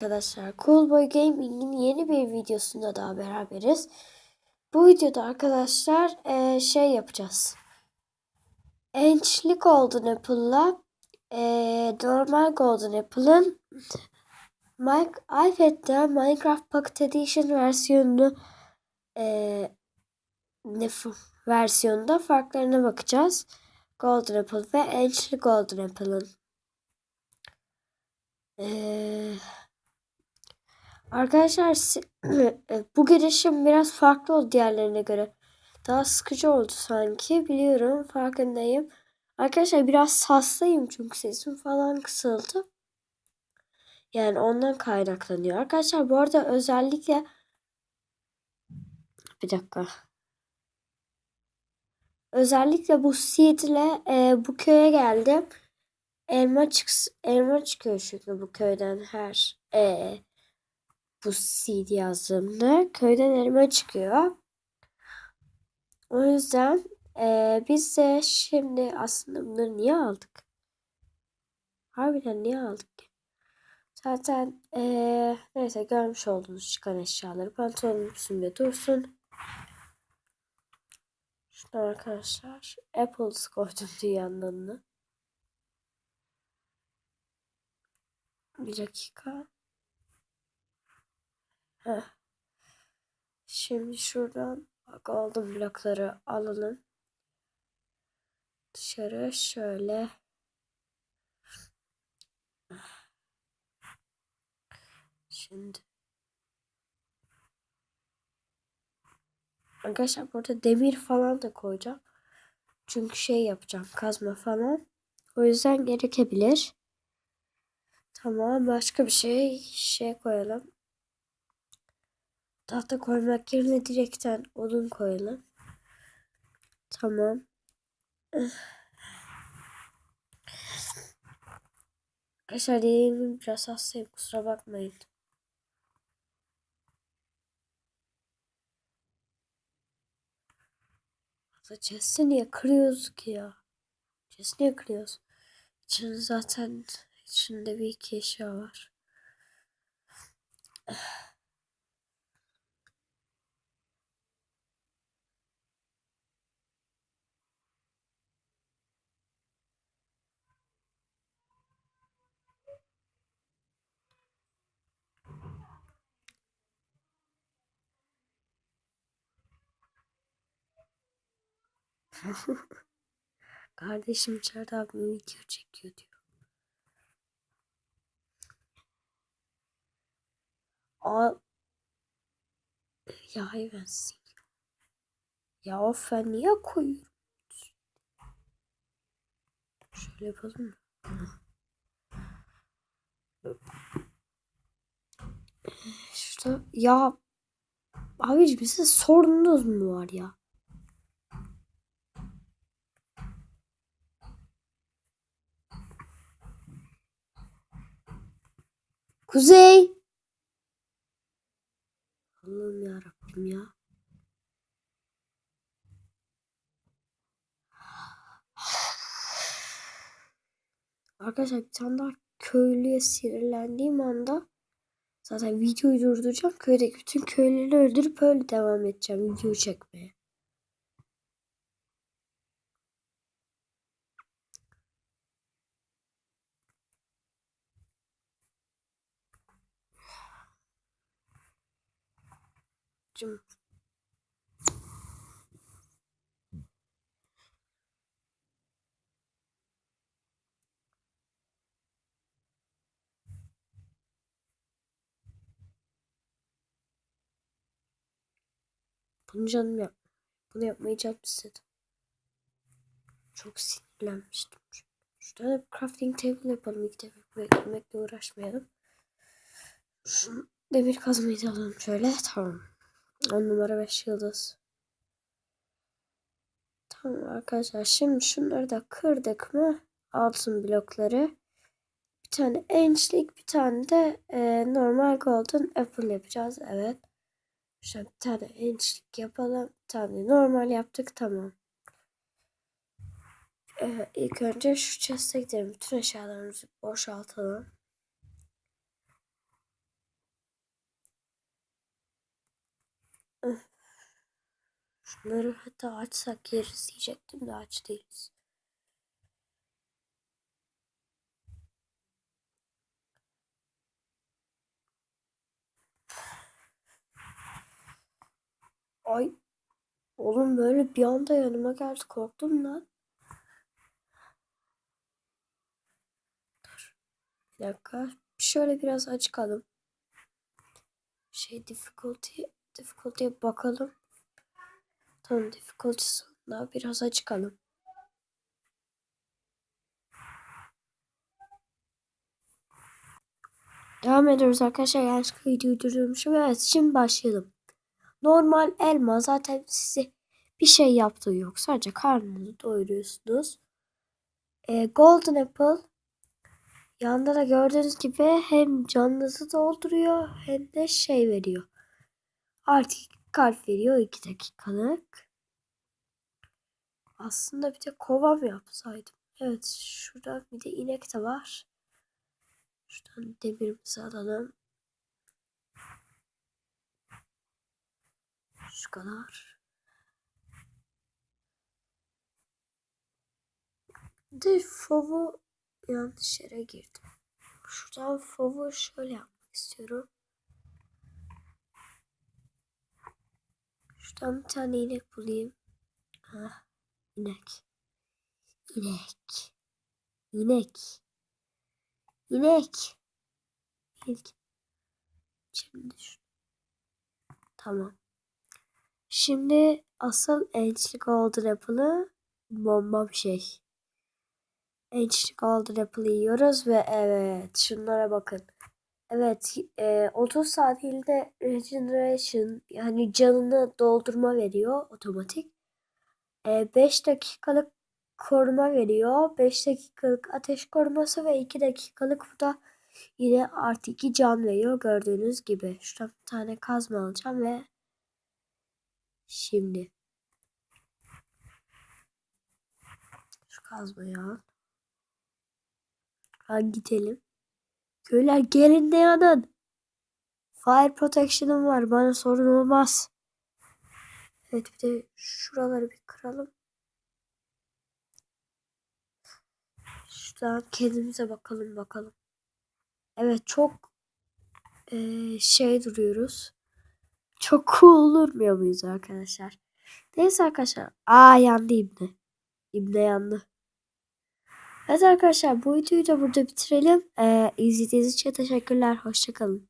Arkadaşlar Coolboy Gaming'in yeni bir videosunda daha beraberiz. Bu videoda arkadaşlar eee, şey yapacağız. Enchli Golden Apple'la eee, normal Golden Apple'ın iPad'de Minecraft Pocket Edition versiyonunu eee, ne versiyonunda farklarına bakacağız. Golden Apple ve Enchli Golden Apple'ın. Eee Arkadaşlar si- bu girişim biraz farklı oldu diğerlerine göre. Daha sıkıcı oldu sanki. Biliyorum farkındayım. Arkadaşlar biraz hastayım çünkü sesim falan kısıldı. Yani ondan kaynaklanıyor. Arkadaşlar bu arada özellikle bir dakika. Özellikle bu seedle e, bu köye geldim. Elma çıks elma çıkıyor çünkü bu köyden her e, bu seed yazdığımda köyden elma çıkıyor. O yüzden eee, biz de şimdi aslında bunları niye aldık? Harbiden niye aldık? Zaten eee, neyse görmüş olduğunuz çıkan eşyaları pantolonun üstünde dursun. Şunu arkadaşlar Apples koydum dünyanın. Bir dakika. Şimdi şuradan golden blokları alalım. Dışarı şöyle. Şimdi. Arkadaşlar burada demir falan da koyacağım. Çünkü şey yapacağım kazma falan. O yüzden gerekebilir. Tamam başka bir şey şey koyalım. Tahta koymak yerine direkten odun koyalım. Tamam. Arkadaşlar dediğim biraz hastayım kusura bakmayın. Chest'i niye kırıyoruz ki ya? Chest'i niye kırıyoruz? İçinde zaten içinde bir iki eşya var. Kardeşim içeride abi video çekiyor diyor. Aa, ya hayvansın. Ya of ben niye koyuyorum? Şöyle yapalım mı? Şurada ya abicim size sorununuz mu var ya? Kuzey. Allah'ım ya Rabbim ya. Arkadaşlar bir tane daha köylüye sinirlendiğim anda zaten videoyu durduracağım. Köydeki bütün köylüleri öldürüp öyle devam edeceğim video çekmeye. Cım. Bunu canım yap. Bunu yapmayı canım istedim. Çok sinirlenmiştim. Şurada da bir crafting table yapalım. İlk defa beklemekle uğraşmayalım. Şu demir kazmayı da alalım şöyle. Tamam. 10 numara 5 yıldız. Tamam arkadaşlar. Şimdi şunları da kırdık mı? Altın blokları. Bir tane enchlik bir tane de e, normal golden apple yapacağız. Evet. Şöyle bir tane enchlik yapalım. Bir tane normal yaptık. Tamam. Ee, ilk önce şu chest'e gidelim. Bütün eşyalarımızı boşaltalım. Şunları hatta açsak yeriz diyecektim de aç değiliz. Ay. Oğlum böyle bir anda yanıma geldi. Korktum lan. Dur. Bir dakika. Şöyle biraz açalım. Şey difficulty difficulty'ye bakalım. Tamam difficulty sonuna biraz açalım. Devam ediyoruz arkadaşlar. Yanlışlıkla videoyu durdurmuşum. Evet şimdi başlayalım. Normal elma zaten size bir şey yaptığı yok. Sadece karnınızı doyuruyorsunuz. Ee, Golden Apple Yanda da gördüğünüz gibi hem canınızı dolduruyor hem de şey veriyor. Artık kalp veriyor 2 dakikalık. Aslında bir de kova mı yapsaydım? Evet şurada bir de inek de var. Şuradan demirimizi alalım. Şu kadar. De fovu yanlış yere girdim. Şuradan fovu şöyle yapmak istiyorum. Şuradan bir tane inek bulayım. Ha, inek. İnek. İnek. İnek. İnek. Şimdi şu. Tamam. Şimdi asıl ençli golden apple'ı bomba bir şey. Ençli golden apple yiyoruz ve evet şunlara bakın. Evet e, 30 saniyede regeneration yani canını doldurma veriyor otomatik. E, 5 dakikalık koruma veriyor. 5 dakikalık ateş koruması ve 2 dakikalık bu da yine artı 2 can veriyor gördüğünüz gibi. Şuradan bir tane kazma alacağım ve şimdi şu kazmayı al. Gidelim. Köyler gelin de yanın. Fire protection'ım var. Bana sorun olmaz. Evet bir de şuraları bir kıralım. Şuradan kendimize bakalım bakalım. Evet çok e, şey duruyoruz. Çok cool durmuyor muyuz arkadaşlar? Neyse arkadaşlar. Aa yandı İbne. İbne yandı. Evet arkadaşlar bu videoyu da burada bitirelim. Ee, izlediğiniz için teşekkürler. Hoşçakalın.